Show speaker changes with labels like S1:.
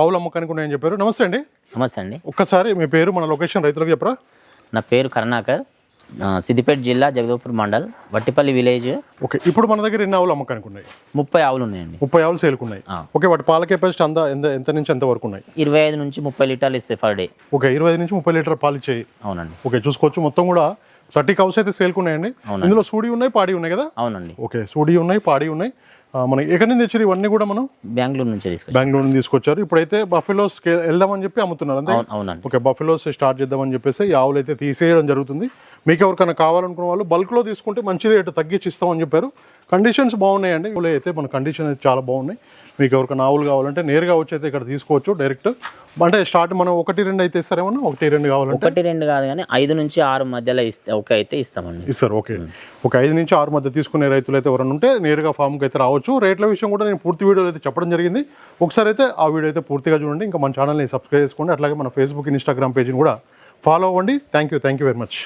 S1: ఆవుల అమ్మకానికి ఉన్నాయని చెప్పారు? నమస్తే అండి.
S2: నమస్తే అండి.
S1: ఒక్కసారి మీ పేరు మన లొకేషన్ రైతులకు చెప్పరా?
S2: నా పేరు కరుణాకర్. సిద్దిపేట జిల్లా జగదోపూర్ మండల్ వట్టిపల్లి విలేజ్.
S1: ఓకే ఇప్పుడు మన దగ్గర ఎన్ని ఆవులు అమ్మకానికి ఉన్నాయి
S2: ముప్పై ఆవులు ఉన్నాయండి
S1: ముప్పై ఆవులు సేల్కున్నాయి. ఓకే వాటి పాల కెపాసిటీ అంత ఎంత ఎంత నుంచి ఎంత వరకు ఉన్నాయి?
S2: ఇరవై ఐదు నుంచి ముప్పై లీటర్లు ఇస్తాయి ఫర్ డే.
S1: ఓకే ఇరవై ఐదు నుంచి ముప్పై లీటర్ పాలు ఇచ్చాయి.
S2: అవునండి.
S1: ఓకే చూసుకోవచ్చు మొత్తం కూడా థర్టీ కౌస్ అయితే సేల్కున్నాయండి. ఇందులో సూడి ఉన్నాయి పాడి ఉన్నాయి కదా?
S2: అవునండి.
S1: ఓకే సూడి ఉన్నాయి పాడి ఉన్నాయి. ఆ, మనం ఎక్కడి నుంచి తెచ్చారు ఇవన్నీ కూడా మనం
S2: బెంగళూరు నుంచి
S1: బెంగళూరు నుంచి తీసుకొచ్చారు. ఇప్పుడైతే బఫెలోస్ వెళ్దామని చెప్పి అమ్ముతున్నారు అంతే?
S2: అవును అవునండి.
S1: ఓకే బఫెలోస్ స్టార్ట్ చేద్దామని చెప్పేసి ఈ ఆవులు అయితే తీసేయడం జరుగుతుంది. మీకు ఎవరికైనా కావాలనుకున్న వాళ్ళు బల్క్లో తీసుకుంటే మంచి రేటు తగ్గించి ఇస్తామని చెప్పారు. కండిషన్స్ బాగున్నాయండి. ఇవి అయితే మన కండిషన్ అయితే చాలా బాగున్నాయి. మీకు ఎవరికైనా ఆవులు కావాలంటే నేరుగా వచ్చి అయితే ఇక్కడ తీసుకోవచ్చు డైరెక్ట్ అంటే స్టార్ట్ మనం ఒకటి రెండు అయితే ఇస్తారేమన్నా ఒకటి రెండు కావాలంటే?
S2: ఒకటి రెండు కాదు కానీ ఐదు నుంచి ఆరు మధ్యలో ఇస్తే ఒక అయితే ఇస్తామండి.
S1: ఇస్తారు ఓకే. ఒక ఐదు నుంచి ఆరు మధ్య తీసుకునే రైతులు అయితే ఎవరైనా ఉంటే నేరుగా ఫామ్కి అయితే రావచ్చు రేట్ల విషయం కూడా నేను పూర్తి వీడియోలో అయితే చెప్పడం జరిగింది. ఒకసారి అయితే ఆ వీడియో అయితే పూర్తిగా చూడండి. ఇంకా మన ఛానల్ని సబ్స్క్రైబ్ చేసుకోండి. అట్లాగే మన ఫేస్బుక్ ఇన్స్టాగ్రామ్ పేజ్ని కూడా ఫాలో అవ్వండి. Thank you thank you very much